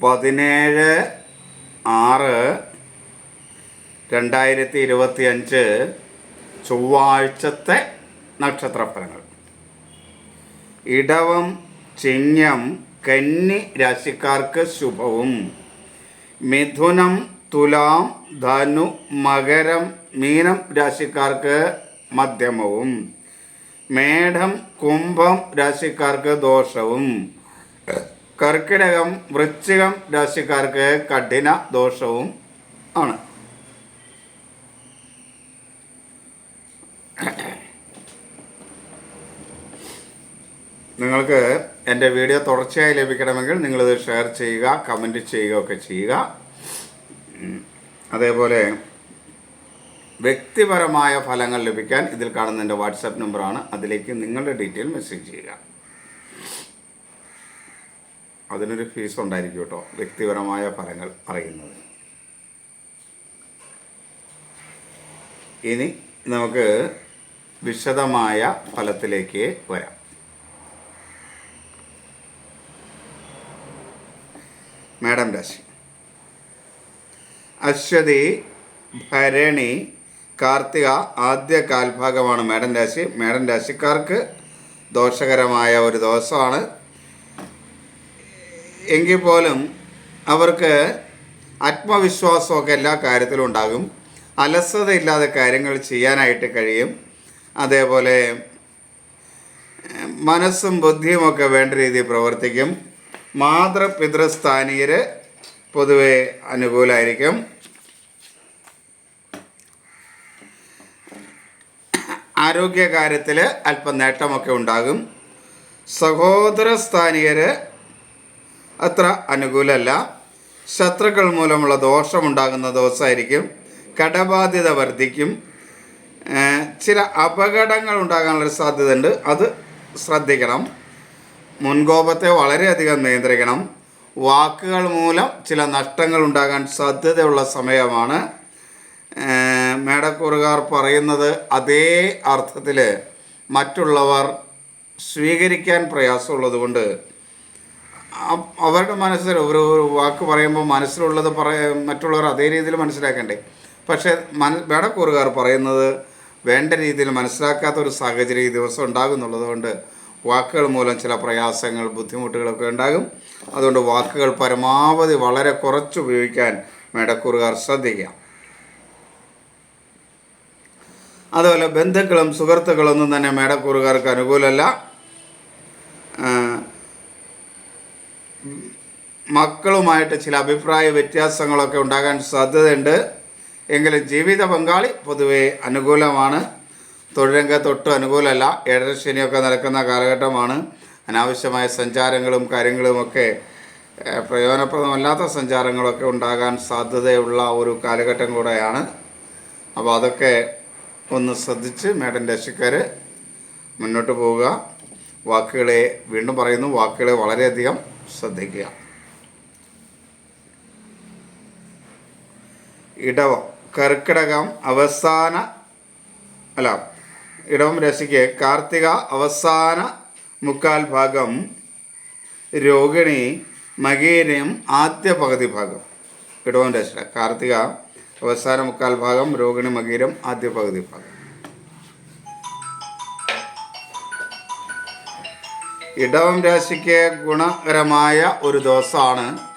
പതിനേഴ് ആറ് രണ്ടായിരത്തി ഇരുപത്തി അഞ്ച് ചൊവ്വാഴ്ചത്തെ നക്ഷത്രഫലങ്ങൾ. ഇടവം ചിങ്ങം കന്നി രാശിക്കാർക്ക് ശുഭവും. മിഥുനം തുലാം ധനു മകരം മീനം രാശിക്കാർക്ക് മധ്യമവും. മേഢം കുംഭം രാശിക്കാർക്ക് ദോഷവും. കർക്കിടകം വൃശ്ചികം രാശിക്കാർക്ക് കഠിന ദോഷവും ആണ്. നിങ്ങൾക്ക് എന്റെ വീഡിയോ തുടർച്ചയായി ലഭിക്കണമെങ്കിൽ നിങ്ങളിത് ഷെയർ ചെയ്യുക കമന്റ് ചെയ്യുക ഒക്കെ ചെയ്യുക. അതേപോലെ വ്യക്തിപരമായ ഫലങ്ങൾ ലഭിക്കാൻ ഇതിൽ കാണുന്ന എന്റെ വാട്സാപ്പ് നമ്പറാണ്. അതിലേക്ക് നിങ്ങളുടെ ഡീറ്റെയിൽ മെസ്സേജ് ചെയ്യുക. അതിനൊരു ഫീസ് ഉണ്ടായിരിക്കും കേട്ടോ വ്യക്തിപരമായ ഫലങ്ങൾ അറിയുന്നത്. ഇനി നമുക്ക് വിശദമായ ഫലത്തിലേക്ക് വരാം. മേഡം രാശി. അശ്വതി ഭരണി കാർത്തിക ആദ്യ കാൽഭാഗമാണ് മേഡം രാശി. മേഡം രാശിക്കാർക്ക് ദോഷകരമായ ഒരു ദിവസമാണ്. എങ്കിൽ പോലും അവർക്ക് ആത്മവിശ്വാസമൊക്കെ എല്ലാ കാര്യത്തിലും ഉണ്ടാകും. അലസതയില്ലാതെ കാര്യങ്ങൾ ചെയ്യാനായിട്ട് കഴിയും. അതേപോലെ മനസ്സും ബുദ്ധിയുമൊക്കെ വേണ്ട രീതിയിൽ പ്രവർത്തിക്കും. മാതൃപിതൃസ്ഥാനീയർ പൊതുവെ അനുകൂലമായിരിക്കും ആരോഗ്യകാര്യത്തിൽ അല്പം നേട്ടമൊക്കെ ഉണ്ടാകും. സഹോദര സ്ഥാനീയർ അത്ര അനുകൂലമല്ല ശത്രുക്കൾ മൂലമുള്ള ദോഷമുണ്ടാകുന്ന ദിവസമായിരിക്കും. കടബാധ്യത വർദ്ധിക്കും. ചില അപകടങ്ങൾ ഉണ്ടാകാനുള്ള സാധ്യതയുണ്ട്. അത് ശ്രദ്ധിക്കണം. മുൻകോപത്തെ വളരെയധികം നിയന്ത്രിക്കണം. വാക്കുകൾ മൂലം ചില നഷ്ടങ്ങൾ ഉണ്ടാകാൻ സാധ്യതയുള്ള സമയമാണ്. മേടക്കൂറുകാർ പറയുന്നത് അതേ അർത്ഥത്തിൽ മറ്റുള്ളവർ സ്വീകരിക്കാൻ പ്രയാസമുള്ളത് കൊണ്ട് അ- അവരുടെ മനസ്സിൽ ഒരു വാക്ക് പറയുമ്പോൾ മനസ്സിലുള്ളത് പറയ മറ്റുള്ളവർ അതേ രീതിയിൽ മനസ്സിലാക്കണ്ടേ? പക്ഷേ മന വേടക്കൂറുകാർ പറയുന്നത് വേണ്ട രീതിയിൽ മനസ്സിലാക്കാത്ത ഒരു സാഹചര്യം ഈ ദിവസം ഉണ്ടാകുന്നുള്ളത് കൊണ്ട് വാക്കുകൾ മൂലം ചില പ്രയാസങ്ങൾ ബുദ്ധിമുട്ടുകളൊക്കെ ഉണ്ടാകും. അതുകൊണ്ട് വാക്കുകൾ പരമാവധി വളരെ കുറച്ച് ഉപയോഗിക്കാൻ മേടക്കൂറുകാർ ശ്രദ്ധിക്കാം അതുപോലെ ബന്ധുക്കളും സുഹൃത്തുക്കളൊന്നും തന്നെ മേടക്കൂറുകാർക്ക് അനുകൂലമല്ല. മക്കളുമായിട്ട് ചില അഭിപ്രായ വ്യത്യാസങ്ങളൊക്കെ ഉണ്ടാകാൻ സാധ്യതയുണ്ട്. എങ്കിലും ജീവിത പങ്കാളി പൊതുവെ അനുകൂലമാണ്. തൊഴിലംഗത്ത് ഒട്ടും അനുകൂലമല്ല ഏഴരശനിയൊക്കെ നടക്കുന്ന കാലഘട്ടമാണ്. അനാവശ്യമായ സഞ്ചാരങ്ങളും കാര്യങ്ങളുമൊക്കെ പ്രയോജനപ്രദമല്ലാത്ത സഞ്ചാരങ്ങളൊക്കെ ഉണ്ടാകാൻ സാധ്യതയുള്ള ഒരു കാലഘട്ടം കൂടെയാണ്. അപ്പോൾ അതൊക്കെ ഒന്ന് ശ്രദ്ധിച്ച് മേഡം രക്ഷിക്കാർ മുന്നോട്ട് പോവുക. വാക്കുകളെ വീണ്ടും പറയുന്നു. വാക്കുകളെ വളരെയധികം ശ്രദ്ധിക്കുക. ഇടവം കർക്കിടകം അവസാന അല്ല ഇടവം രശിക്ക് കാർത്തിക അവസാന മുക്കാൽ ഭാഗം രോഹിണി മകേനയും ആദ്യ പകുതി ഭാഗം. ഇടവം രശ കാർത്തിക അവസാന മുക്കാൽ ഭാഗം രോഹിണി മകീരം ആദ്യ പകുതി ഭാഗം. ഇടവം രാശിക്ക് ഗുണകരമായ ഒരു ദിവസമാണ്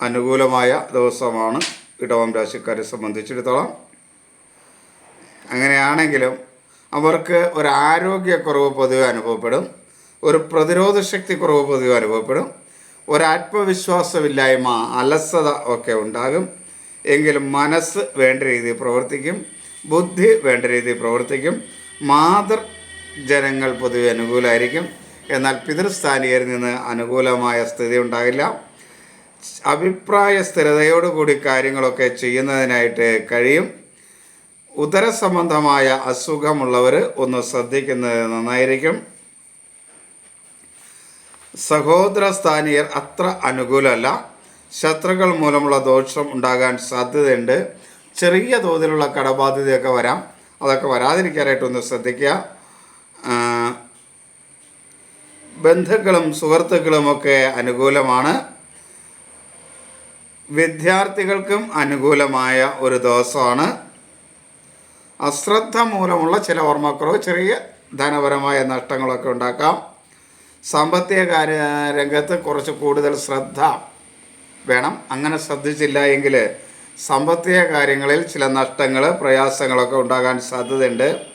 അനുകൂലമായ ദിവസമാണ് ഇടവം രാശിക്കാരെ സംബന്ധിച്ചിടത്തോളം. അങ്ങനെയാണെങ്കിലും അവർക്ക് ഒരു ആരോഗ്യക്കുറവ് പൊതുവെ അനുഭവപ്പെടും. ഒരു പ്രതിരോധ ശക്തി കുറവ് പൊതുവെ അനുഭവപ്പെടും. ഒരു ആത്മവിശ്വാസമില്ലായ്മ അലസത ഒക്കെ ഉണ്ടാകും. എങ്കിലും മനസ്സ് വേണ്ട രീതിയിൽ പ്രവർത്തിക്കും. ബുദ്ധി വേണ്ട രീതിയിൽ പ്രവർത്തിക്കും. മാതൃ ജനങ്ങൾ പൊതുവെ അനുകൂലമായിരിക്കും എന്നാൽ പിതൃസ്ഥാനീയരിൽ നിന്ന് അനുകൂലമായ സ്ഥിതി ഉണ്ടാകില്ല. അഭിപ്രായ സ്ഥിരതയോടുകൂടി കാര്യങ്ങളൊക്കെ ചെയ്യുന്നതിനായിട്ട് കഴിയും. ഉദര സംബന്ധമായ അസുഖമുള്ളവർ ഒന്ന് ശ്രദ്ധിക്കുന്നത് നന്നായിരിക്കും. സഹോദര സ്ഥാനീയർ അത്ര അനുകൂലമല്ല. ശത്രുക്കൾ മൂലമുള്ള ദോഷം ഉണ്ടാകാൻ സാധ്യതയുണ്ട്. ചെറിയ തോതിലുള്ള കടബാധ്യതയൊക്കെ വരാം. അതൊക്കെ വരാതിരിക്കാനായിട്ട് ഒന്ന് ശ്രദ്ധിക്കുക. ബന്ധുക്കളും സുഹൃത്തുക്കളുമൊക്കെ അനുകൂലമാണ്. വിദ്യാർത്ഥികൾക്കും അനുകൂലമായ ഒരു ദിവസമാണ്. അശ്രദ്ധ മൂലമുള്ള ചില ഓർമ്മക്കുറവ് ചെറിയ ധനപരമായ നഷ്ടങ്ങളൊക്കെ ഉണ്ടാക്കാം. സാമ്പത്തിക കാര്യ രംഗത്ത് കുറച്ച് കൂടുതൽ ശ്രദ്ധ വേണം. അങ്ങനെ ശ്രദ്ധിച്ചില്ല എങ്കിൽ സാമ്പത്തിക കാര്യങ്ങളിൽ ചില നഷ്ടങ്ങൾ പ്രയാസങ്ങളൊക്കെ ഉണ്ടാകാൻ സാധ്യതയുണ്ട്.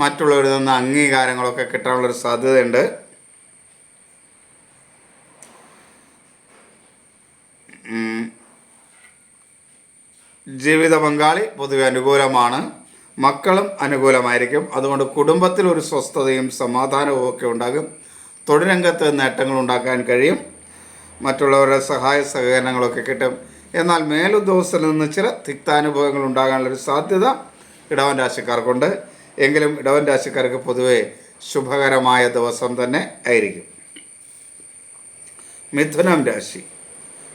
മറ്റുള്ളവരിൽ നിന്ന് അംഗീകാരങ്ങളൊക്കെ കിട്ടാനുള്ളൊരു സാധ്യതയുണ്ട്. ജീവിത പങ്കാളി പൊതുവെ അനുകൂലമാണ്. മക്കളും അനുകൂലമായിരിക്കും. അതുകൊണ്ട് കുടുംബത്തിൽ ഒരു സ്വസ്ഥതയും സമാധാനവും ഒക്കെ ഉണ്ടാകും. തൊഴിൽ രംഗത്ത് നേട്ടങ്ങൾ ഉണ്ടാക്കാൻ കഴിയും. മറ്റുള്ളവരുടെ സഹായ സഹകരണങ്ങളൊക്കെ കിട്ടും. എന്നാൽ മേലുദ്യോഗസ്ഥരിൽ നിന്ന് ചില തിക്താനുഭവങ്ങൾ ഉണ്ടാകാനുള്ളൊരു സാധ്യത ഇടവൻ രാശിക്കാർക്കുണ്ട്. എങ്കിലും ഇടവൻ രാശിക്കാർക്ക് പൊതുവെ ശുഭകരമായ ദിവസം തന്നെ ആയിരിക്കും. മിഥുനം രാശി.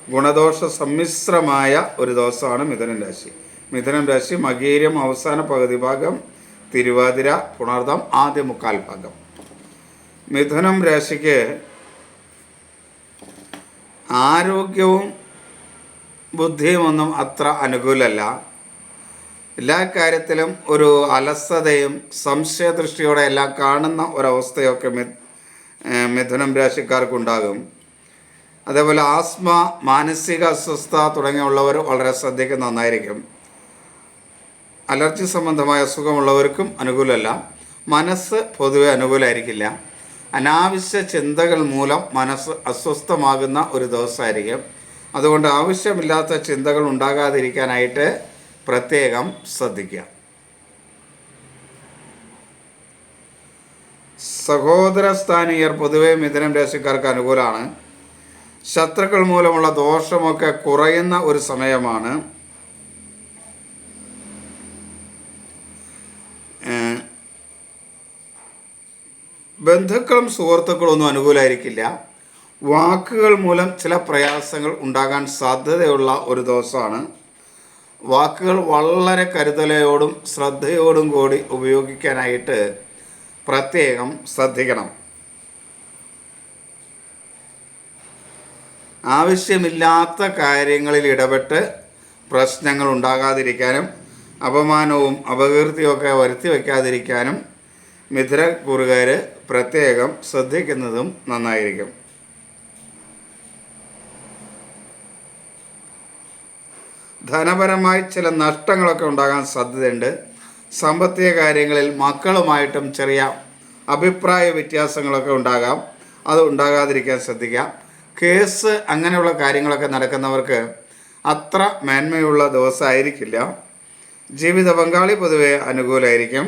ഗുണദോഷ സമ്മിശ്രമായ ഒരു ദിവസമാണ് മിഥുനം രാശി. മിഥുനം രാശി മകീരം അവസാന പകുതി ഭാഗം തിരുവാതിര പുണർദം ആദ്യ മുക്കാൽ ഭാഗം. മിഥുനം രാശിക്ക് ആരോഗ്യവും ബുദ്ധിയും ഒന്നും അത്ര അനുകൂലമല്ല എല്ലാ കാര്യത്തിലും ഒരു അലസതയും സംശയദൃഷ്ടിയോടെ എല്ലാം കാണുന്ന ഒരവസ്ഥയൊക്കെ മിഥുനം രാശിക്കാർക്കുണ്ടാകും. അതേപോലെ ആസ്മ മാനസിക അസ്വസ്ഥ തുടങ്ങിയുള്ളവർ വളരെ ശ്രദ്ധിക്കുന്ന നന്നായിരിക്കും. അലർജി സംബന്ധമായ അസുഖമുള്ളവർക്കും അനുകൂലമല്ല. മനസ്സ് പൊതുവെ അനുകൂലമായിരിക്കില്ല. അനാവശ്യ ചിന്തകൾ മൂലം മനസ്സ് അസ്വസ്ഥമാകുന്ന ഒരു ദിവസമായിരിക്കും. അതുകൊണ്ട് ആവശ്യമില്ലാത്ത ചിന്തകൾ ഉണ്ടാകാതിരിക്കാനായിട്ട് പ്രത്യേകം ശ്രദ്ധിക്കുക. സഹോദര സ്ഥാനീയർ പൊതുവെ മിഥുനം രാശിക്കാർക്ക് അനുകൂലമാണ്. ശത്രുക്കൾ മൂലമുള്ള ദോഷമൊക്കെ കുറയുന്ന ഒരു സമയമാണ്. ബന്ധുക്കളും സുഹൃത്തുക്കളും ഒന്നും അനുകൂലമായിരിക്കില്ല വാക്കുകൾ മൂലം ചില പ്രയാസങ്ങൾ ഉണ്ടാകാൻ സാധ്യതയുള്ള ഒരു ദിവസമാണ്. വാക്കുകൾ വളരെ കരുതലയോടും ശ്രദ്ധയോടും കൂടി ഉപയോഗിക്കാനായിട്ട് പ്രത്യേകം ശ്രദ്ധിക്കണം. ആവശ്യമില്ലാത്ത കാര്യങ്ങളിൽ ഇടപെട്ട് പ്രശ്നങ്ങൾ ഉണ്ടാകാതിരിക്കാനും അപമാനവും അപകീർത്തിയൊക്കെ വരുത്തി വയ്ക്കാതിരിക്കാനും മിഥുന കുറുകാർ പ്രത്യേകം ശ്രദ്ധിക്കുന്നതും നന്നായിരിക്കും. ധനപരമായി ചില നഷ്ടങ്ങളൊക്കെ ഉണ്ടാകാൻ സാധ്യതയുണ്ട്. സാമ്പത്തിക കാര്യങ്ങളിൽ മക്കളുമായിട്ടും ചെറിയ അഭിപ്രായ വ്യത്യാസങ്ങളൊക്കെ ഉണ്ടാകാം. അത് ഉണ്ടാകാതിരിക്കാൻ ശ്രദ്ധിക്കാം. കേസ് അങ്ങനെയുള്ള കാര്യങ്ങളൊക്കെ നടക്കുന്നവർക്ക് അത്ര മേന്മയുള്ള ദിവസമായിരിക്കില്ല. ജീവിത പങ്കാളി പൊതുവെ അനുകൂലമായിരിക്കും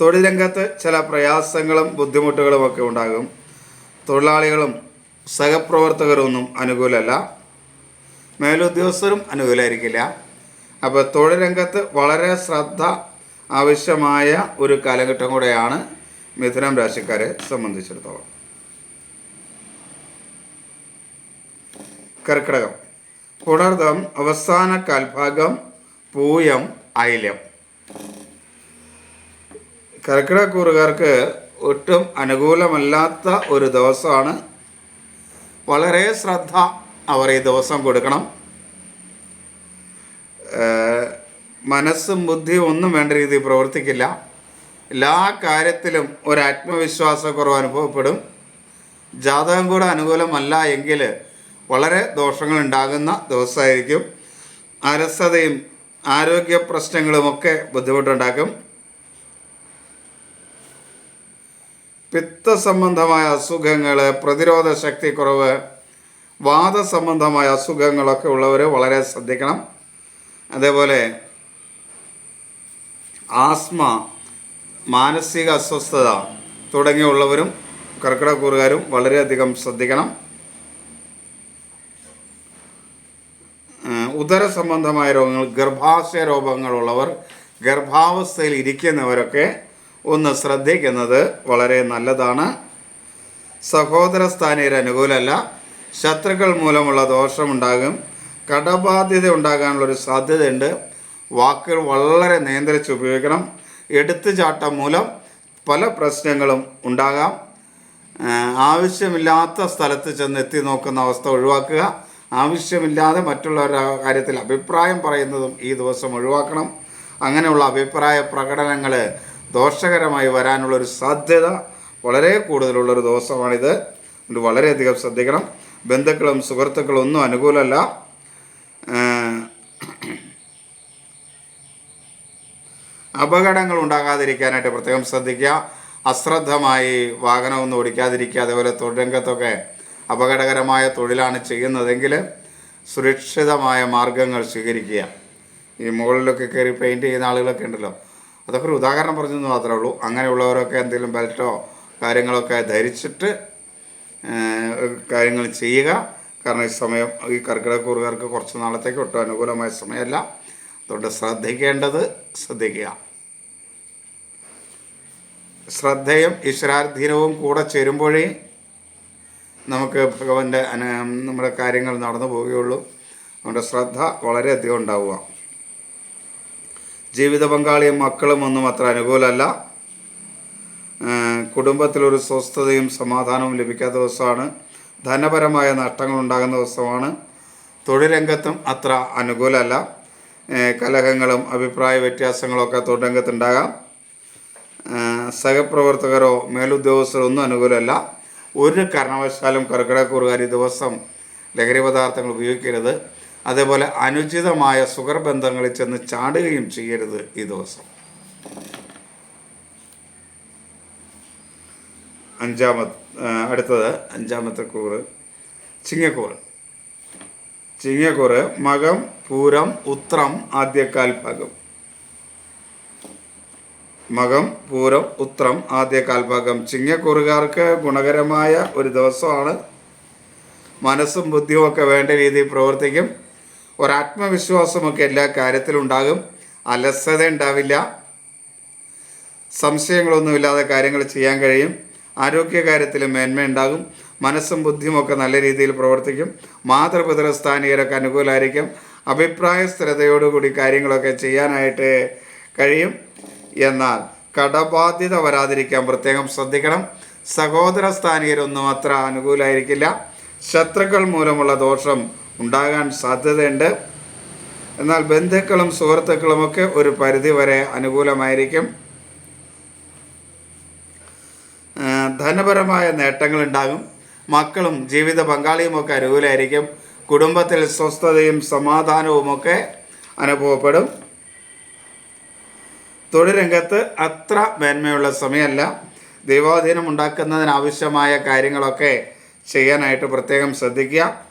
തൊഴിൽ രംഗത്ത് ചില പ്രയാസങ്ങളും ബുദ്ധിമുട്ടുകളും ഒക്കെ ഉണ്ടാകും. തൊഴിലാളികളും സഹപ്രവർത്തകരും ഒന്നും അനുകൂലമല്ല മേലുദ്യോഗസ്ഥരും അനുകൂലമായിരിക്കില്ല അപ്പോൾ തൊഴിൽ രംഗത്ത് വളരെ ശ്രദ്ധ ആവശ്യമായ ഒരു കാലഘട്ടം കൂടെയാണ് മിഥുനം രാശിക്കാരെ സംബന്ധിച്ചിടത്തോളം. കർക്കിടകം. പുണർദം അവസാന കാൽഭാഗം പൂയം ഐലം കർക്കിടകൂറുകാർക്ക് ഒട്ടും അനുകൂലമല്ലാത്ത ഒരു ദിവസമാണ്. വളരെ ശ്രദ്ധ അവർ ഈ ദിവസം കൊടുക്കണം. മനസ്സും ബുദ്ധിയും ഒന്നും വേണ്ട രീതിയിൽ പ്രവർത്തിക്കില്ല. എല്ലാ കാര്യത്തിലും ഒരു ആത്മവിശ്വാസക്കുറവ് അനുഭവപ്പെടും. ജാതകം കൂടെ അനുകൂലമല്ല എങ്കിൽ വളരെ ദോഷങ്ങൾ ഉണ്ടാകുന്ന ദിവസമായിരിക്കും. അലസതയും ആരോഗ്യ പ്രശ്നങ്ങളുമൊക്കെ ബുദ്ധിമുട്ടുണ്ടാക്കും. പിത്ത സംബന്ധമായ അസുഖങ്ങൾ പ്രതിരോധ ശക്തി കുറവ് വാദ വാദസംബന്ധമായ അസുഖങ്ങളൊക്കെ ഉള്ളവർ വളരെ ശ്രദ്ധിക്കണം. അതേപോലെ ആസ്മ മാനസിക അസ്വസ്ഥത തുടങ്ങിയുള്ളവരും കർക്കിടകൂറുകാരും വളരെയധികം ശ്രദ്ധിക്കണം. ഉദര സംബന്ധമായ രോഗങ്ങൾ ഗർഭാശയ രോഗങ്ങളുള്ളവർ ഗർഭാവസ്ഥയിൽ ഇരിക്കുന്നവരൊക്കെ ഒന്ന് ശ്രദ്ധിക്കുന്നത് വളരെ നല്ലതാണ്. സഹോദര സ്ഥാനീയർ അനുകൂലമല്ല. ശത്രുക്കൾ മൂലമുള്ള ദോഷമുണ്ടാകും. കടബാധ്യത ഉണ്ടാകാനുള്ളൊരു സാധ്യതയുണ്ട്. വാക്കുകൾ വളരെ നിയന്ത്രിച്ച് ഉപയോഗിക്കണം. എടുത്തുചാട്ടം മൂലം പല പ്രശ്നങ്ങളും ഉണ്ടാകാം. ആവശ്യമില്ലാത്ത സ്ഥലത്ത് ചെന്ന് എത്തി നോക്കുന്ന അവസ്ഥ ഒഴിവാക്കുക. ആവശ്യമില്ലാതെ മറ്റുള്ളവരുടെ കാര്യത്തിൽ അഭിപ്രായം പറയുന്നതും ഈ ദിവസം ഒഴിവാക്കണം. അങ്ങനെയുള്ള അഭിപ്രായ പ്രകടനങ്ങൾ ദോഷകരമായി വരാനുള്ളൊരു സാധ്യത വളരെ കൂടുതലുള്ളൊരു ദിവസമാണിത്. വളരെയധികം ശ്രദ്ധിക്കണം. ബന്ധുക്കളും സുഹൃത്തുക്കളും ഒന്നും അനുകൂലമല്ല. അപകടങ്ങൾ ഉണ്ടാകാതിരിക്കാനായിട്ട് പ്രത്യേകം ശ്രദ്ധിക്കുക. അശ്രദ്ധമായി വാഹനമൊന്നും ഓടിക്കാതിരിക്കുക. അതേപോലെ തൊഴിലംഗത്തൊക്കെ അപകടകരമായ തൊഴിലാണ് ചെയ്യുന്നതെങ്കിൽ സുരക്ഷിതമായ മാർഗങ്ങൾ സ്വീകരിക്കുക. ഈ മുകളിലൊക്കെ കയറി പെയിന്റ് ചെയ്യുന്ന ആളുകളൊക്കെ ഉണ്ടല്ലോ. അതൊക്കെ ഒരു ഉദാഹരണം പറഞ്ഞെന്ന് മാത്രമേ ഉള്ളൂ. അങ്ങനെയുള്ളവരൊക്കെ എന്തെങ്കിലും ബെൽറ്റോ കാര്യങ്ങളൊക്കെ ധരിച്ചിട്ട് കാര്യങ്ങൾ ചെയ്യുക. കാരണം ഈ സമയം ഈ കർക്കിടക കുറുകാർക്ക് കുറച്ച് നാളത്തേക്ക് ഒട്ടും അനുകൂലമായ സമയമല്ല. അതുകൊണ്ട് ശ്രദ്ധിക്കേണ്ടത് ശ്രദ്ധിക്കുക. ശ്രദ്ധയും ഈശ്വരാധീനവും കൂടെ ചേരുമ്പോഴേ നമുക്ക് ഭഗവാന്റെ അന നമ്മുടെ കാര്യങ്ങൾ നടന്നു പോവുകയുള്ളൂ. അതുകൊണ്ട് ശ്രദ്ധ വളരെയധികം ഉണ്ടാവുക. ജീവിത പങ്കാളിയും മക്കളും ഒന്നും അത്ര അനുകൂലമല്ല. കുടുംബത്തിലൊരു സ്വസ്ഥതയും സമാധാനവും ലഭിക്കാത്ത ദിവസമാണ്. ധനപരമായ നഷ്ടങ്ങൾ ഉണ്ടാകുന്ന ദിവസമാണ്. തൊഴിൽ രംഗത്തും അത്ര അനുകൂലമല്ല. കലഹങ്ങളും അഭിപ്രായ വ്യത്യാസങ്ങളും ഒക്കെ രംഗത്തുണ്ടാകാം സഹപ്രവർത്തകരോ മേലുദ്യോഗസ്ഥരോ ഒന്നും അനുകൂലമല്ല. ഒരു കാരണവശാലും കർക്കിടക്കൂറുകാർ ഈ ദിവസം ലഹരി പദാർത്ഥങ്ങൾ ഉപയോഗിക്കരുത്. അതേപോലെ അനുചിതമായ സുഖർ ബന്ധങ്ങളിൽ ചെന്ന് ചാടുകയും ചെയ്യരുത് ഈ ദിവസം. അഞ്ചാമത് അടുത്തത് അഞ്ചാമത്തെ കൂറ് ചിങ്ങക്കൂറ്. ചിങ്ങക്കൂറ് മകം പൂരം ഉത്രം ആദ്യക്കാൽ ഭാഗം. മകം പൂരം ഉത്രം ആദ്യ കാൽഭാഗം ചിങ്ങക്കുറുകാർക്ക് ഗുണകരമായ ഒരു ദിവസമാണ്. മനസ്സും ബുദ്ധിയും ഒക്കെ വേണ്ട രീതിയിൽ പ്രവർത്തിക്കും. ഒരാത്മവിശ്വാസമൊക്കെ എല്ലാ കാര്യത്തിലും ഉണ്ടാകും. അലസത ഉണ്ടാവില്ല. സംശയങ്ങളൊന്നുമില്ലാതെ കാര്യങ്ങൾ ചെയ്യാൻ കഴിയും. ആരോഗ്യകാര്യത്തിൽ മേന്മയുണ്ടാകും മനസ്സും ബുദ്ധിയും ഒക്കെ നല്ല രീതിയിൽ പ്രവർത്തിക്കും. മാതൃപിതൃ സ്ഥാനീയരൊക്കെ അനുകൂലമായിരിക്കും അഭിപ്രായ സ്ഥിരതയോടുകൂടി കാര്യങ്ങളൊക്കെ ചെയ്യാനായിട്ട് കഴിയും. എന്നാൽ കടബാധ്യത വരാതിരിക്കാൻ പ്രത്യേകം ശ്രദ്ധിക്കണം. സഹോദര സ്ഥാനീയരൊന്നും അത്ര അനുകൂലമായിരിക്കില്ല ശത്രുക്കൾ മൂലമുള്ള ദോഷം ഉണ്ടാകാൻ സാധ്യതയുണ്ട്. എന്നാൽ ബന്ധുക്കളും സുഹൃത്തുക്കളുമൊക്കെ ഒരു പരിധിവരെ അനുകൂലമായിരിക്കും. ധനപരമായ നേട്ടങ്ങൾ ഉണ്ടാകും മക്കളും ജീവിത പങ്കാളിയുമൊക്കെ അനുകൂലമായിരിക്കും കുടുംബത്തിൽ സ്വസ്ഥതയും സമാധാനവുമൊക്കെ അനുഭവപ്പെടും. തൊഴിൽ രംഗത്ത് അത്ര മേന്മയുള്ള സമയമല്ല. ദൈവാധീനം ഉണ്ടാക്കുന്നതിനാവശ്യമായ കാര്യങ്ങളൊക്കെ ചെയ്യാനായിട്ട് പ്രത്യേകം ശ്രദ്ധിക്കുക.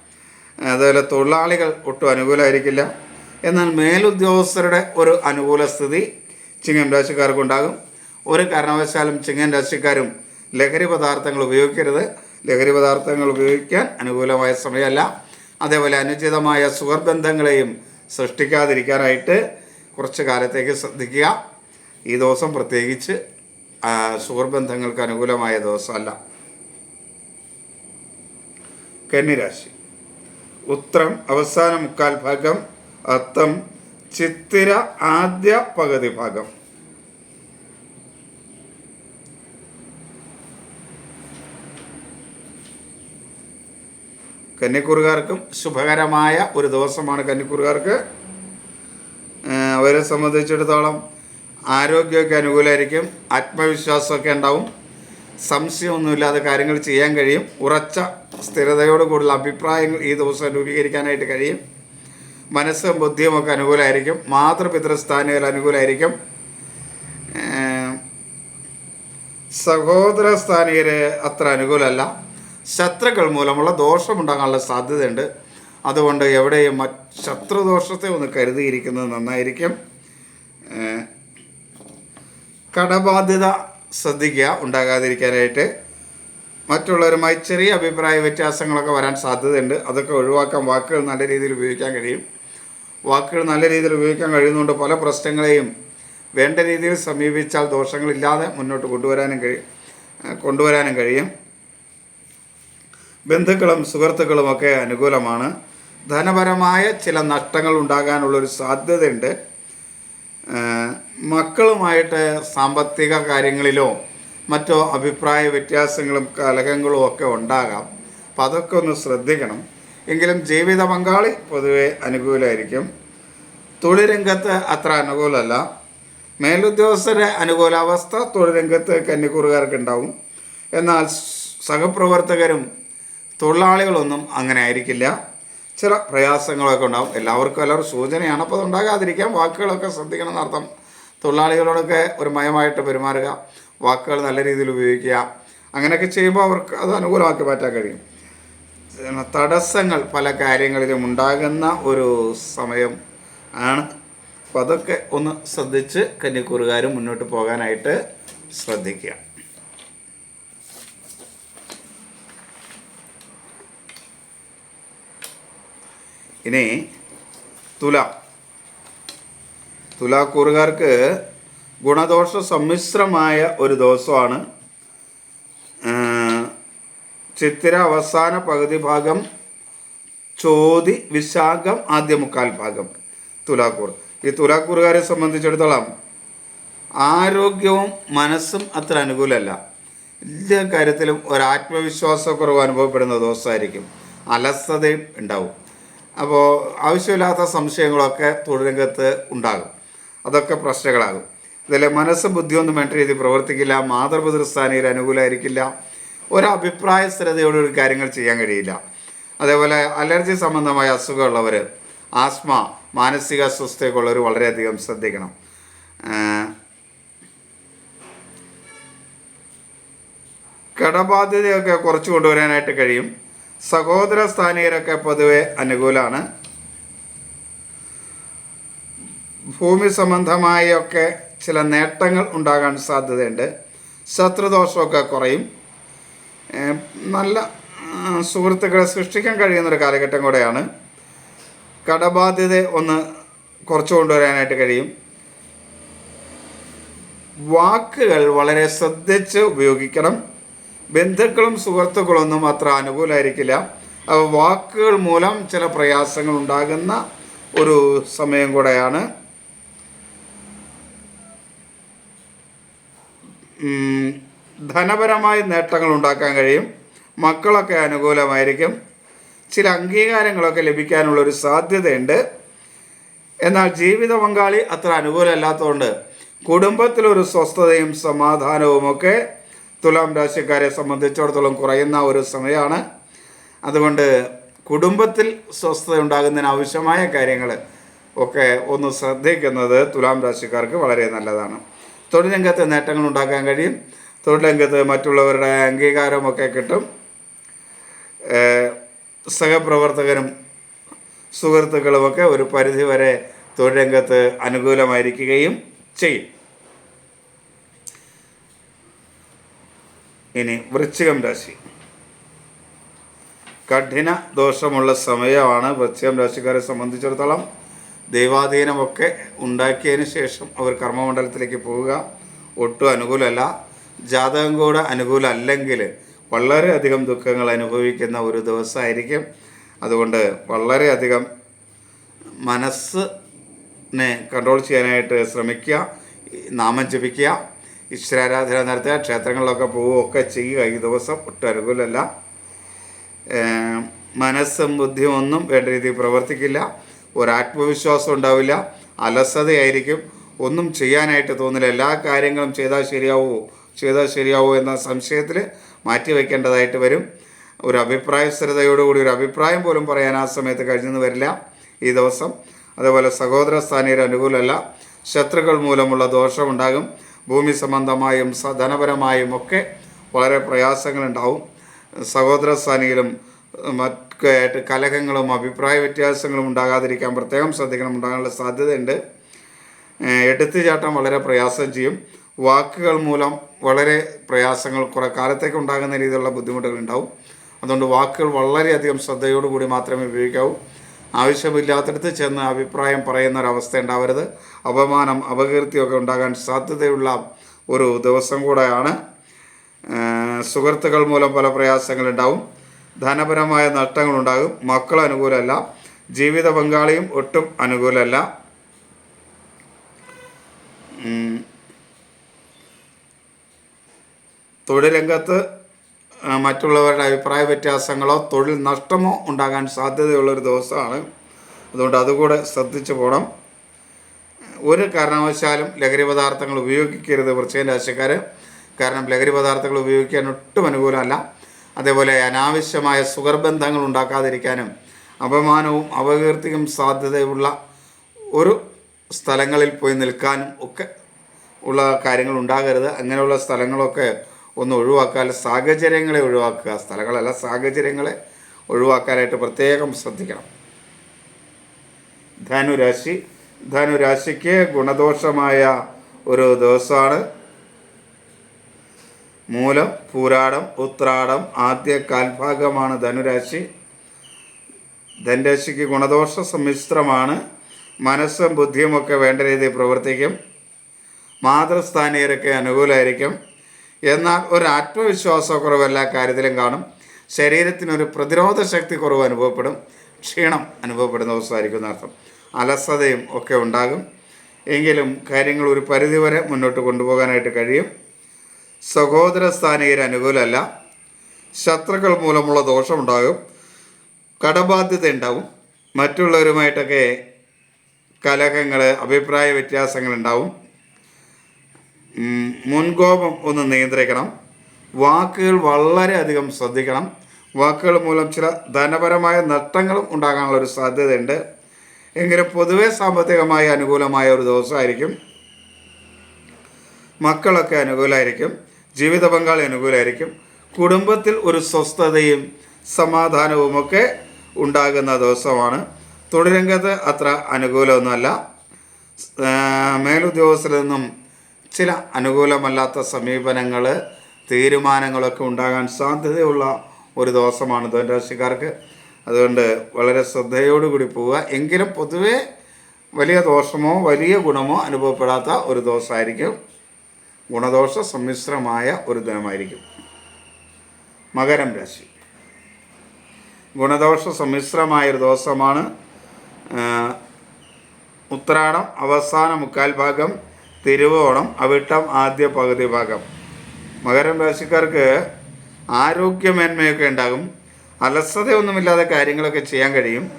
അതുപോലെ തൊഴിലാളികൾ ഒട്ടും അനുകൂലമായിരിക്കില്ല. എന്നാൽ മേലുദ്യോഗസ്ഥരുടെ ഒരു അനുകൂല സ്ഥിതി ചിങ്ങൻ രാശിക്കാർക്കുണ്ടാകും ഒരു കാരണവശാലും ചിങ്ങൻ രാശിക്കാരും ലഹരി പദാർത്ഥങ്ങൾ ഉപയോഗിക്കരുത്. ലഹരി പദാർത്ഥങ്ങൾ ഉപയോഗിക്കാൻ അനുകൂലമായ സമയമല്ല. അതേപോലെ അനുചിതമായ സുഹൃബന്ധങ്ങളെയും സൃഷ്ടിക്കാതിരിക്കാനായിട്ട് കുറച്ച് കാലത്തേക്ക് ശ്രദ്ധിക്കുക. ഈ ദിവസം പ്രത്യേകിച്ച് സുഹൃബന്ധങ്ങൾക്ക് അനുകൂലമായ ദിവസമല്ല. കന്നിരാശി ഉത്രം അവസാന മുക്കാൽ ഭാഗം അത്തം ചിത്തിര ആദ്യ പകുതി ഭാഗം. കന്നിക്കൂറുകാർക്കും ശുഭകരമായ ഒരു ദിവസമാണ് കന്നിക്കൂറുകാർക്ക്. അവരെ സംബന്ധിച്ചിടത്തോളം ആരോഗ്യമൊക്കെ അനുകൂലമായിരിക്കും ആത്മവിശ്വാസമൊക്കെ ഉണ്ടാവും. സംശയമൊന്നുമില്ലാതെ കാര്യങ്ങൾ ചെയ്യാൻ കഴിയും. ഉറച്ച സ്ഥിരതയോട് കൂടുതൽ അഭിപ്രായങ്ങൾ ഈ ദിവസം രൂപീകരിക്കാനായിട്ട് കഴിയും. മനസ്സും ബുദ്ധിയും ഒക്കെ അനുകൂലമായിരിക്കും മാതൃപിതൃസ്ഥാനികൾ അനുകൂലമായിരിക്കും സഹോദര സ്ഥാനികര് അത്ര അനുകൂലമല്ല. ശത്രുക്കൾ മൂലമുള്ള ദോഷമുണ്ടാകാനുള്ള സാധ്യതയുണ്ട്. അതുകൊണ്ട് എവിടെയും ശത്രുദോഷത്തെ ഒന്ന് കരുതിയിരിക്കുന്നത് നന്നായിരിക്കും. കടബാധ്യത ശ്രദ്ധിക്കുക ഉണ്ടാകാതിരിക്കാനായിട്ട്. മറ്റുള്ളവരുമായി ചെറിയ അഭിപ്രായ വ്യത്യാസങ്ങളൊക്കെ വരാൻ സാധ്യതയുണ്ട്. അതൊക്കെ ഒഴിവാക്കാൻ വാക്കുകൾ നല്ല രീതിയിൽ ഉപയോഗിക്കാൻ കഴിയും. വാക്കുകൾ നല്ല രീതിയിൽ ഉപയോഗിക്കാൻ കഴിയുന്നതുകൊണ്ട് പല പ്രശ്നങ്ങളെയും വേണ്ട രീതിയിൽ സമീപിച്ചാൽ ദോഷങ്ങളില്ലാതെ മുന്നോട്ട് കൊണ്ടുവരാനും കഴിയും കൊണ്ടുവരാനും കഴിയും. ബന്ധുക്കളും സുഹൃത്തുക്കളുമൊക്കെ അനുകൂലമാണ്. ധനപരമായ ചില നഷ്ടങ്ങൾ ഉണ്ടാകാനുള്ളൊരു സാധ്യതയുണ്ട്. മക്കളുമായിട്ട് സാമ്പത്തിക കാര്യങ്ങളിലോ മറ്റോ അഭിപ്രായ വ്യത്യാസങ്ങളും കലഹങ്ങളും ഒക്കെ ഉണ്ടാകാം. അപ്പം അതൊക്കെ ഒന്ന് ശ്രദ്ധിക്കണം. എങ്കിലും ജീവിത പങ്കാളി പൊതുവെ അനുകൂലമായിരിക്കും തൊഴിൽ രംഗത്ത് അത്ര അനുകൂലമല്ല. മേലുദ്യോഗസ്ഥരുടെ അനുകൂലാവസ്ഥ തൊഴിൽ രംഗത്ത് കന്നിക്കൂറുകാർക്ക് ഉണ്ടാവും എന്നാൽ സഹപ്രവർത്തകരും തൊഴിലാളികളൊന്നും അങ്ങനെ ആയിരിക്കില്ല. ചില പ്രയാസങ്ങളൊക്കെ ഉണ്ടാവും. എല്ലാവർക്കും എല്ലാവരും സൂചനയാണ്. അപ്പോൾ അതുണ്ടാകാതിരിക്കാം വാക്കുകളൊക്കെ ശ്രദ്ധിക്കണം എന്നർത്ഥം. തൊഴിലാളികളോടൊക്കെ ഒരു മയമായിട്ട് പെരുമാറുക വാക്കുകൾ നല്ല രീതിയിൽ ഉപയോഗിക്കുക അങ്ങനെയൊക്കെ ചെയ്യുമ്പോൾ അവർക്ക് അത് അനുകൂലമാക്കി മാറ്റാൻ കഴിയും. തടസ്സങ്ങൾ പല കാര്യങ്ങളിലും ഉണ്ടാകുന്ന ഒരു സമയം ആണ്. അപ്പോൾ അതൊക്കെ ഒന്ന് ശ്രദ്ധിച്ച് കന്നിക്കൂറുകാരും മുന്നോട്ട് പോകാനായിട്ട് ശ്രദ്ധിക്കുക. ഇനി തുല. തുലാക്കൂറുകാർക്ക് ഗുണദോഷ സമ്മിശ്രമായ ഒരു ദിവസമാണ്. ചിത്തിര അവസാന പകുതി ഭാഗം ചോതി വിശാഖം ആദ്യ മുക്കാൽ ഭാഗം തുലാക്കൂർ. ഈ തുലാക്കൂറുകാരെ സംബന്ധിച്ചിടത്തോളം ആരോഗ്യവും മനസ്സും അത്ര അനുകൂലമല്ല. എല്ലാ കാര്യത്തിലും ഒരു ആത്മവിശ്വാസക്കുറവ് അനുഭവപ്പെടുന്ന ദിവസമായിരിക്കും. അലസതയും ഉണ്ടാവും. അപ്പോൾ ആവശ്യമില്ലാത്ത സംശയങ്ങളൊക്കെ തൊഴിൽ രംഗത്ത് ഉണ്ടാകും. അതൊക്കെ പ്രശ്നങ്ങളാകും. ഇതിൽ മനസ്സും ബുദ്ധിയൊന്നും വേണ്ട രീതിയിൽ പ്രവർത്തിക്കില്ല മാതൃപിതൃസ്ഥാനയിൽ അനുകൂലമായിരിക്കില്ല ഒരഭിപ്രായ സ്ഥിരതയോടുകൂടി കാര്യങ്ങൾ ചെയ്യാൻ കഴിയില്ല. അതേപോലെ അലർജി സംബന്ധമായ അസുഖമുള്ളവർ ആസ്മ മാനസിക അസ്വസ്ഥയൊക്കെ ഉള്ളവർ വളരെയധികം ശ്രദ്ധിക്കണം. കടബാധ്യതയൊക്കെ കുറച്ച് കൊണ്ടുവരാനായിട്ട് കഴിയും. സഹോദര സ്ഥാനീയരൊക്കെ പൊതുവെ അനുകൂലമാണ് ഭൂമി സംബന്ധമായൊക്കെ ചില നേട്ടങ്ങൾ ഉണ്ടാകാൻ സാധ്യതയുണ്ട്. ശത്രുദോഷമൊക്കെ കുറയും. നല്ല സുഹൃത്തുക്കളെ സൃഷ്ടിക്കാൻ കഴിയുന്നൊരു കാലഘട്ടം കൂടെയാണ്. കടബാധ്യത ഒന്ന് കുറച്ച് കൊണ്ടുവരാനായിട്ട് കഴിയും. വാക്കുകൾ വളരെ ശ്രദ്ധിച്ച് ഉപയോഗിക്കണം. ബന്ധുക്കളും സുഹൃത്തുക്കളൊന്നും അത്ര അനുകൂലമായിരിക്കില്ല അപ്പോൾ വാക്കുകൾ മൂലം ചില പ്രയാസങ്ങൾ ഉണ്ടാകുന്ന ഒരു സമയം കൂടെയാണ്. ധനപരമായ നേട്ടങ്ങൾ ഉണ്ടാക്കാൻ കഴിയും. മക്കളൊക്കെ അനുകൂലമായിരിക്കും. ചില അംഗീകാരങ്ങളൊക്കെ ലഭിക്കാനുള്ള ഒരു സാധ്യതയുണ്ട്. എന്നാൽ ജീവിത പങ്കാളി അത്ര അനുകൂലമല്ലാത്തതുകൊണ്ട് കുടുംബത്തിലൊരു സ്വസ്ഥതയും സമാധാനവുമൊക്കെ തുലാം രാശിക്കാരെ സംബന്ധിച്ചിടത്തോളം കുറയുന്ന ഒരു സമയമാണ്. അതുകൊണ്ട് കുടുംബത്തിൽ സ്വസ്ഥത ഉണ്ടാകുന്നതിന് ആവശ്യമായ കാര്യങ്ങൾ ഒക്കെ ഒന്ന് ശ്രദ്ധിക്കുന്നത് തുലാം രാശിക്കാർക്ക് വളരെ നല്ലതാണ്. തൊഴിൽ രംഗത്ത് നേട്ടങ്ങൾ ഉണ്ടാക്കാൻ കഴിയും. തൊഴിൽ രംഗത്ത് മറ്റുള്ളവരുടെ അംഗീകാരമൊക്കെ കിട്ടും. സഹപ്രവർത്തകരും സുഹൃത്തുക്കളുമൊക്കെ ഒരു പരിധിവരെ തൊഴിൽ രംഗത്ത് അനുകൂലമായിരിക്കുകയും ചെയ്യും. ഇനി വൃശ്ചികം രാശി. കഠിന ദോഷമുള്ള സമയമാണ് വൃശ്ചികം രാശിക്കാരെ സംബന്ധിച്ചിടത്തോളം ദൈവാധീനമൊക്കെ ഉണ്ടാക്കിയതിന് ശേഷം അവർ കർമ്മമണ്ഡലത്തിലേക്ക് പോവുക. ഒട്ടും അനുകൂലമല്ല. ജാതകം കൂടെ അനുകൂലമല്ലെങ്കിൽ വളരെയധികം ദുഃഖങ്ങൾ അനുഭവിക്കുന്ന ഒരു ദിവസമായിരിക്കും. അതുകൊണ്ട് വളരെയധികം മനസ്സിനെ കൺട്രോൾ ചെയ്യാനായിട്ട് ശ്രമിക്കുക. നാമം ജപിക്കുക. ഈശ്വരാരാധന നടത്തുക ക്ഷേത്രങ്ങളിലൊക്കെ പോവുകയൊക്കെ ചെയ്യുക. ഈ ദിവസം ഒട്ടും അനുകൂലമല്ല. മനസ്സും ബുദ്ധിയും ഒന്നും വേണ്ട രീതിയിൽ പ്രവർത്തിക്കില്ല. ഒരാത്മവിശ്വാസം ഉണ്ടാവില്ല. അലസതയായിരിക്കും. ഒന്നും ചെയ്യാനായിട്ട് തോന്നില്ല. എല്ലാ കാര്യങ്ങളും ചെയ്താൽ ശരിയാവുമോ ചെയ്താൽ ശരിയാവുമോ എന്ന സംശയത്തിൽ മാറ്റി വയ്ക്കേണ്ടതായിട്ട് വരും. ഒരു അഭിപ്രായ സ്ഥിരതയോടുകൂടി ഒരു അഭിപ്രായം പോലും പറയാൻ ആ സമയത്ത് കഴിഞ്ഞെന്ന് വരില്ല ഈ ദിവസം. അതുപോലെ സഹോദര സ്ഥാനീയർ അനുകൂലമല്ല. ശത്രുക്കൾ മൂലമുള്ള ദോഷമുണ്ടാകും. ഭൂമി സംബന്ധമായും ധനപരമായും ഒക്കെ വളരെ പ്രയാസങ്ങളുണ്ടാവും. സഹോദര സ്ഥാനിയിലും മറ്റൊക്കെ ആയിട്ട് കലഹങ്ങളും അഭിപ്രായ വ്യത്യാസങ്ങളും ഉണ്ടാകാതിരിക്കാൻ പ്രത്യേകം ശ്രദ്ധിക്കണം. ഉണ്ടാകാനുള്ള സാധ്യതയുണ്ട്. എടുത്തുചാട്ടം വളരെ പ്രയാസം ചെയ്യും. വാക്കുകൾ മൂലം വളരെ പ്രയാസങ്ങൾ കുറേ കാലത്തേക്ക് ഉണ്ടാകുന്ന രീതിയിലുള്ള ബുദ്ധിമുട്ടുകൾ ഉണ്ടാവും. അതുകൊണ്ട് വാക്കുകൾ വളരെയധികം ശ്രദ്ധയോടുകൂടി മാത്രമേ ഉപയോഗിക്കാവൂ. ആവശ്യമില്ലാത്തടത്ത് ചെന്ന് അഭിപ്രായം പറയുന്ന ഒരവസ്ഥ ഉണ്ടാവരുത്. അപമാനം അപകീർത്തിയൊക്കെ ഉണ്ടാകാൻ സാധ്യതയുള്ള ഒരു ദിവസം കൂടെയാണ് സുഹൃത്തുക്കൾ മൂലം പല പ്രയാസങ്ങളുണ്ടാവും. ധനപരമായ നഷ്ടങ്ങളുണ്ടാകും. മക്കൾ അനുകൂലമല്ല. ജീവിത പങ്കാളിയും ഒട്ടും അനുകൂലമല്ല. തൊഴിലംഗത്ത് മറ്റുള്ളവരുടെ അഭിപ്രായ വ്യത്യാസങ്ങളോ തൊഴിൽ നഷ്ടമോ ഉണ്ടാകാൻ സാധ്യതയുള്ളൊരു ദിവസമാണ്. അതുകൊണ്ട് അതുകൂടെ ശ്രദ്ധിച്ചു പോകണം ഒരു കാരണവശാലും ലഹരി പദാർത്ഥങ്ങൾ ഉപയോഗിക്കരുത് വൃശ്ചിക രാശിക്കാർ കാരണം ലഹരി പദാർത്ഥങ്ങൾ ഉപയോഗിക്കാൻ ഒട്ടും അനുകൂലമല്ല. അതേപോലെ അനാവശ്യമായ സുഖർബന്ധങ്ങൾ ഉണ്ടാക്കാതിരിക്കാനും അപമാനവും അപകീർത്തിയും സാധ്യതയുള്ള ഒരു സ്ഥലങ്ങളിൽ പോയി നിൽക്കാനും ഒക്കെ ഉള്ള കാര്യങ്ങൾ ഉണ്ടാകരുത്. അങ്ങനെയുള്ള സ്ഥലങ്ങളൊക്കെ ഒന്ന് ഒഴിവാക്കാൻ സാഹചര്യങ്ങളെ ഒഴിവാക്കുക. സ്ഥലങ്ങളല്ല സാഹചര്യങ്ങളെ ഒഴിവാക്കാനായിട്ട് പ്രത്യേകം ശ്രദ്ധിക്കണം. ധനുരാശി ധനുരാശിക്ക് ഗുണദോഷമായ ഒരു ദിവസമാണ്. മൂലം പൂരാടം ഉത്രാടം ആദ്യ കാൽഭാഗമാണ് ധനുരാശി. ധനുരാശിക്ക് ഗുണദോഷ സമ്മിശ്രമാണ്. മനസ്സും ബുദ്ധിയുമൊക്കെ വേണ്ട രീതിയിൽ പ്രവർത്തിക്കും. മാതൃസ്ഥാനീയരൊക്കെ അനുകൂലമായിരിക്കും എന്നാൽ ഒരു ആത്മവിശ്വാസക്കുറവ് എല്ലാ കാര്യത്തിലും കാണും. ശരീരത്തിനൊരു പ്രതിരോധ ശക്തി കുറവ് അനുഭവപ്പെടും. ക്ഷീണം അനുഭവപ്പെടുന്ന ദിവസമായിരിക്കും എന്നർത്ഥം. അലസതയും ഒക്കെ ഉണ്ടാകും. എങ്കിലും കാര്യങ്ങൾ ഒരു പരിധിവരെ മുന്നോട്ട് കൊണ്ടുപോകാനായിട്ട് കഴിയും. സഹോദര സ്ഥാനീയർ അനുകൂലമല്ല. ശത്രുക്കൾ മൂലമുള്ള ദോഷമുണ്ടാകും. കടബാധ്യത ഉണ്ടാവും. മറ്റുള്ളവരുമായിട്ടൊക്കെ കലഹങ്ങൾ അഭിപ്രായ വ്യത്യാസങ്ങൾ ഉണ്ടാവും. മുൻകോപം ഒന്ന് നിയന്ത്രിക്കണം. വാക്കുകൾ വളരെയധികം ശ്രദ്ധിക്കണം. വാക്കുകൾ മൂലം ചില ധനപരമായ നഷ്ടങ്ങളും ഉണ്ടാകാനുള്ള ഒരു സാധ്യതയുണ്ട്. എങ്കിലും പൊതുവെ സാമ്പത്തികമായി അനുകൂലമായ ഒരു ദിവസമായിരിക്കും. മക്കളൊക്കെ അനുകൂലമായിരിക്കും. ജീവിത പങ്കാളി അനുകൂലമായിരിക്കും. കുടുംബത്തിൽ ഒരു സ്വസ്ഥതയും സമാധാനവും ഒക്കെ ഉണ്ടാകുന്ന ദിവസമാണ്. തൊഴിലംഗത്ത് അത്ര അനുകൂലമൊന്നുമല്ല. മേലുദ്യോഗസ്ഥരിൽ നിന്നും ചില അനുകൂലമല്ലാത്ത സമീപനങ്ങൾ തീരുമാനങ്ങളൊക്കെ ഉണ്ടാകാൻ സാധ്യതയുള്ള ഒരു ദിവസമാണ് ധനുരാശിക്കാർക്ക്. അതുകൊണ്ട് വളരെ ശ്രദ്ധയോടുകൂടി പോവുക. എങ്കിലും പൊതുവേ വലിയ ദോഷമോ വലിയ ഗുണമോ അനുഭവപ്പെടാത്ത ഒരു ദിവസമായിരിക്കും. ഗുണദോഷ സമ്മിശ്രമായ ഒരു ദിനമായിരിക്കും. മകരം രാശി. ഗുണദോഷ സമ്മിശ്രമായ ഒരു ദിവസമാണ് ഉത്രാടം അവസാന മുക്കാൽ ഭാഗം തിരുവോണം അവിട്ടം ആദ്യ പകുതി ഭാഗം. മകരം രാശിക്കാർക്ക് ആരോഗ്യമേന്മയൊക്കെ ഉണ്ടാകും. അലസതയൊന്നുമില്ലാതെ കാര്യങ്ങളൊക്കെ ചെയ്യാൻ കഴിയും.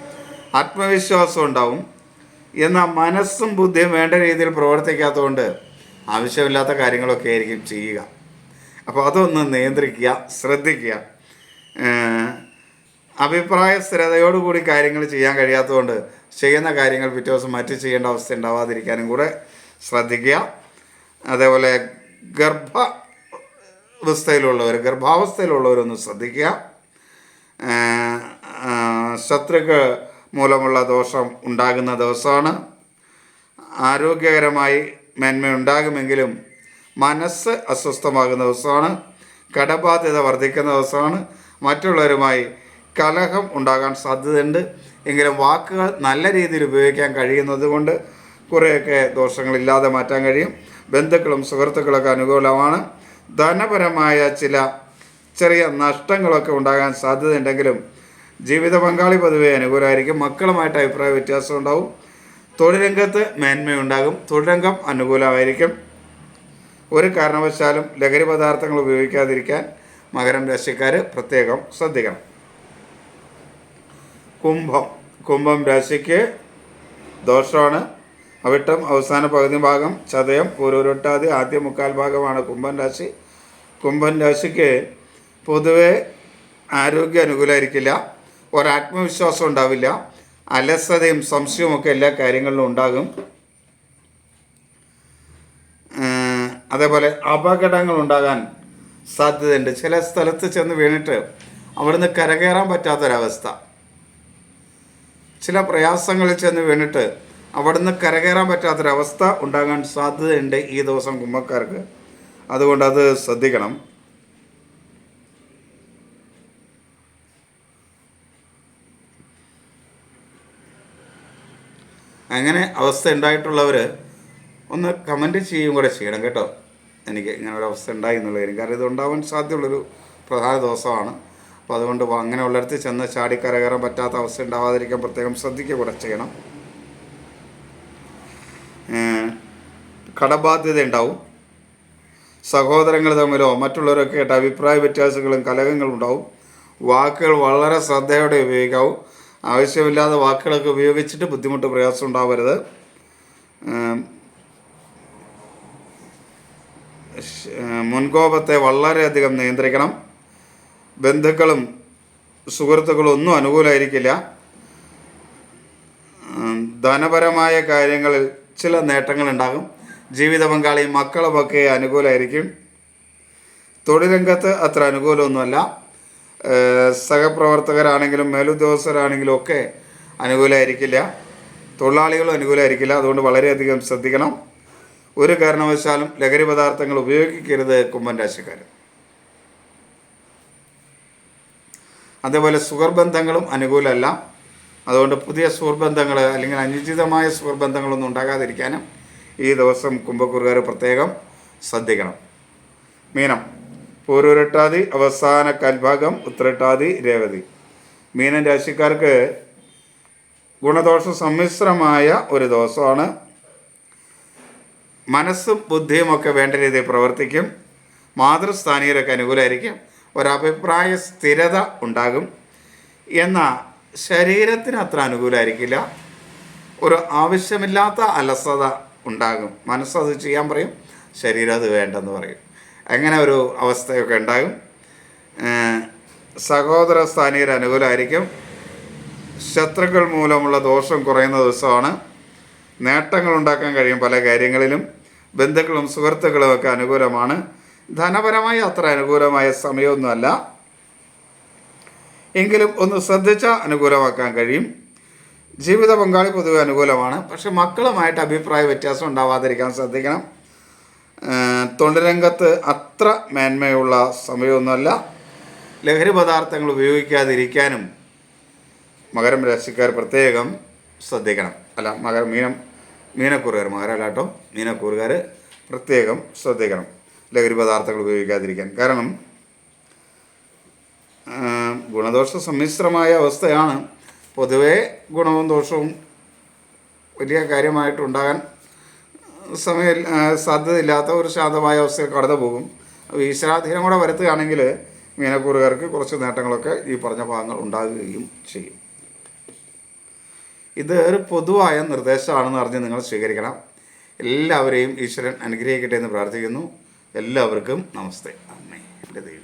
ആത്മവിശ്വാസം ഉണ്ടാവും. എന്നാൽ മനസ്സും ബുദ്ധിയും വേണ്ട രീതിയിൽ പ്രവർത്തിക്കാത്തതുകൊണ്ട് ആവശ്യമില്ലാത്ത കാര്യങ്ങളൊക്കെ ആയിരിക്കും ചെയ്യുക. അപ്പോൾ അതൊന്ന് നിയന്ത്രിക്കുക ശ്രദ്ധിക്കുക. അഭിപ്രായ സ്ഥിരതയോടുകൂടി കാര്യങ്ങൾ ചെയ്യാൻ കഴിയാത്തതുകൊണ്ട് ചെയ്യുന്ന കാര്യങ്ങൾ പിറ്റേ ദിവസം മാറ്റി ചെയ്യേണ്ട അവസ്ഥ ഉണ്ടാവാതിരിക്കാനും കൂടെ ശ്രദ്ധിക്കുക. അതേപോലെ ഗർഭ അവസ്ഥയിലുള്ളവർ ഗർഭാവസ്ഥയിലുള്ളവരൊന്ന് ശ്രദ്ധിക്കുക. ശത്രുക്കൾ മൂലമുള്ള ദോഷം ഉണ്ടാകുന്ന ദിവസമാണ്. ആരോഗ്യകരമായി മേന്മയുണ്ടാകുമെങ്കിലും മനസ്സ് അസ്വസ്ഥമാകുന്ന ദിവസമാണ്. കടബാധ്യത വർദ്ധിക്കുന്ന ദിവസമാണ്. മറ്റുള്ളവരുമായി കലഹം ഉണ്ടാകാൻ സാധ്യതയുണ്ട്. എങ്കിലും വാക്കുകൾ നല്ല രീതിയിൽ ഉപയോഗിക്കാൻ കഴിയുന്നത് കൊണ്ട് കുറേയൊക്കെ ദോഷങ്ങളില്ലാതെ മാറ്റാൻ കഴിയും. ബന്ധുക്കളും സുഹൃത്തുക്കളൊക്കെ അനുകൂലമാണ്. ധനപരമായ ചില ചെറിയ നഷ്ടങ്ങളൊക്കെ ഉണ്ടാകാൻ സാധ്യതയുണ്ടെങ്കിലും ജീവിത പങ്കാളി പൊതുവെ അനുകൂലമായിരിക്കും. മക്കളുമായിട്ട് അഭിപ്രായ വ്യത്യാസം ഉണ്ടാവും. തൊഴിലംഗത്ത് മേന്മയുണ്ടാകും. തൊഴിലംഗം അനുകൂലമായിരിക്കും. ഒരു കാരണവശാലും ലഹരി പദാർത്ഥങ്ങൾ ഉപയോഗിക്കാതിരിക്കാൻ മകരം രാശിക്കാർ പ്രത്യേകം ശ്രദ്ധിക്കണം. കുംഭം. കുംഭം രാശിക്ക് ദോഷമാണ്. അവിട്ടം അവസാന പകുതി ഭാഗം ചതയം പൂരൂരൊട്ടാതി ആദ്യ മുക്കാൽ ഭാഗമാണ് കുംഭൻ രാശി. കുംഭൻ രാശിക്ക് പൊതുവെ ആരോഗ്യം അനുകൂലമായിരിക്കില്ല ഒരാത്മവിശ്വാസം ഉണ്ടാവില്ല. അലസതയും സംശയവും ഒക്കെ എല്ലാ കാര്യങ്ങളിലും ഉണ്ടാകും. അതേപോലെ അപകടങ്ങൾ ഉണ്ടാകാൻ സാധ്യതയുണ്ട്. ചില സ്ഥലത്ത് ചെന്ന് വീണിട്ട് അവിടുന്ന് കരകയറാൻ പറ്റാത്തൊരവസ്ഥ. ചില പ്രയാസങ്ങളിൽ ചെന്ന് വീണിട്ട് അവിടുന്ന് കരകയറാൻ പറ്റാത്തൊരവസ്ഥ ഉണ്ടാകാൻ സാധ്യതയുണ്ട് ഈ ദിവസം കുമ്പക്കാർക്ക്. അതുകൊണ്ട് അത് ശ്രദ്ധിക്കണം. അങ്ങനെ അവസ്ഥ ഉണ്ടായിട്ടുള്ളവർ ഒന്ന് കമന്റ് ചെയ്യുകയും കൂടെ ചെയ്യണം കേട്ടോ. എനിക്ക് ഇങ്ങനെ ഒരു അവസ്ഥ ഉണ്ടായി എന്നുള്ള കാര്യം കാരണം ഇത് ഉണ്ടാവാൻ സാധ്യതയുള്ളൊരു പ്രധാന ദിവസമാണ്. അപ്പോൾ അതുകൊണ്ട് അങ്ങനെ ഉള്ളിടത്ത് ചെന്ന് ചാടി കരകയറാൻ പറ്റാത്ത അവസ്ഥ ഉണ്ടാവാതിരിക്കാൻ പ്രത്യേകം ശ്രദ്ധിക്കുക കൂടെ ചെയ്യണം. കടബാധ്യത ഉണ്ടാവും സഹോദരങ്ങൾ തമ്മിലോ മറ്റുള്ളവരൊക്കെ ആയിട്ട് അഭിപ്രായ വ്യത്യാസങ്ങളും കലഹങ്ങളും ഉണ്ടാവും. വാക്കുകൾ വളരെ ശ്രദ്ധയോടെ ഉപയോഗിക്കാവും. ആവശ്യമില്ലാത്ത വാക്കുകളൊക്കെ ഉപയോഗിച്ചിട്ട് ബുദ്ധിമുട്ട് പ്രയാസം ഉണ്ടാവരുത്. മുൻകോപത്തെ വളരെയധികം നിയന്ത്രിക്കണം. ബന്ധുക്കളും സുഹൃത്തുക്കളും ഒന്നും അനുകൂലമായിരിക്കില്ല ധനപരമായ കാര്യങ്ങളിൽ ചില നേട്ടങ്ങളുണ്ടാകും. ജീവിത പങ്കാളി മക്കളുമൊക്കെ അനുകൂലമായിരിക്കും. തൊഴിലംഗത്ത് അത്ര അനുകൂലമൊന്നുമല്ല. സഹപ്രവർത്തകരാണെങ്കിലും മേലുദ്യോഗസ്ഥരാണെങ്കിലും ഒക്കെ അനുകൂലമായിരിക്കില്ല. തൊഴിലാളികളും അനുകൂലമായിരിക്കില്ല. അതുകൊണ്ട് വളരെയധികം ശ്രദ്ധിക്കണം. ഒരു കാരണവശാലും ലഹരി പദാർത്ഥങ്ങൾ ഉപയോഗിക്കരുത് കുമ്പൻ രാശിക്കാർ അതേപോലെ സുഖർബന്ധങ്ങളും അനുകൂലമല്ല. അതുകൊണ്ട് പുതിയ സുഹൃബന്ധങ്ങൾ അല്ലെങ്കിൽ അനുചിതമായ സുഹൃബന്ധങ്ങളൊന്നും ഉണ്ടാകാതിരിക്കാനും ഈ ദിവസം കുംഭക്കൂറുകാർ പ്രത്യേകം ശ്രദ്ധിക്കണം. മീനം പൂർവരട്ടാതി അവസാന കൽഭാഗം ഉത്തരട്ടാതി രേവതി. മീനൻ രാശിക്കാർക്ക് ഗുണദോഷ സമ്മിശ്രമായ ഒരു ദിവസമാണ്. മനസ്സും ബുദ്ധിയും ഒക്കെ വേണ്ട രീതിയിൽ പ്രവർത്തിക്കും. മാതൃസ്ഥാനീയരൊക്കെ അനുകൂലമായിരിക്കും. ഒരഭിപ്രായ സ്ഥിരത ഉണ്ടാകും. എന്നാൽ ശരീരത്തിന് അത്ര അനുകൂലമായിരിക്കില്ല ഒരു ആവശ്യമില്ലാത്ത അലസത ഉണ്ടാകും. മനസ്സത് ചെയ്യാൻ പറയും ശരീരം അത് വേണ്ടെന്ന് പറയും. അങ്ങനെ ഒരു അവസ്ഥയൊക്കെ ഉണ്ടാകും. സഹോദര സ്ഥാനീയർ അനുകൂലമായിരിക്കും ശത്രുക്കൾ മൂലമുള്ള ദോഷം കുറയുന്ന ദിവസമാണ്. നേട്ടങ്ങൾ ഉണ്ടാക്കാൻ കഴിയും പല കാര്യങ്ങളിലും. ബന്ധുക്കളും സുഹൃത്തുക്കളും ഒക്കെ അനുകൂലമാണ്. ധനപരമായി അത്ര അനുകൂലമായ സമയമൊന്നുമല്ല. എങ്കിലും ഒന്ന് ശ്രദ്ധിച്ചാൽ അനുകൂലമാക്കാൻ കഴിയും. ജീവിത പങ്കാളി പൊതുവെ അനുകൂലമാണ്. പക്ഷെ മക്കളുമായിട്ട് അഭിപ്രായ വ്യത്യാസം ഉണ്ടാവാതിരിക്കാൻ ശ്രദ്ധിക്കണം. തൊണ്ടരംഗത്ത് അത്ര മേന്മയുള്ള സമയമൊന്നുമല്ല. ലഹരി പദാർത്ഥങ്ങൾ ഉപയോഗിക്കാതിരിക്കാനും മകരം രാശിക്കാർ പ്രത്യേകം ശ്രദ്ധിക്കണം. അല്ല മകരം മീനം മീനക്കൂറുകാർ മകരല്ല കേട്ടോ മീനക്കൂറുകാർ പ്രത്യേകം ശ്രദ്ധിക്കണം. ലഹരി പദാർത്ഥങ്ങൾ ഉപയോഗിക്കാതിരിക്കാൻ. കാരണം ഗുണദോഷ സമ്മിശ്രമായ അവസ്ഥയാണ് പൊതുവേ ഗുണവും ദോഷവും വലിയ കാര്യമായിട്ടുണ്ടാകാൻ സമയം സാധ്യതയില്ലാത്ത ഒരു ശാന്തമായ അവസ്ഥയിൽ കടന്നു പോകും. ഈശ്വരാധീനം കൂടെ വരുത്തുകയാണെങ്കിൽ മീനക്കൂറുകാർക്ക് കുറച്ച് നേട്ടങ്ങളൊക്കെ ഈ പറഞ്ഞ ഭാഗങ്ങൾ ഉണ്ടാകുകയും ചെയ്യും. ഇത് ഒരു പൊതുവായ നിർദ്ദേശമാണെന്ന് അറിഞ്ഞ് നിങ്ങൾ സ്വീകരിക്കണം. എല്ലാവരെയും ഈശ്വരൻ അനുഗ്രഹിക്കട്ടെ എന്ന് പ്രാർത്ഥിക്കുന്നു. എല്ലാവർക്കും നമസ്തേ. അമ്മേ എന്റെ ദേവി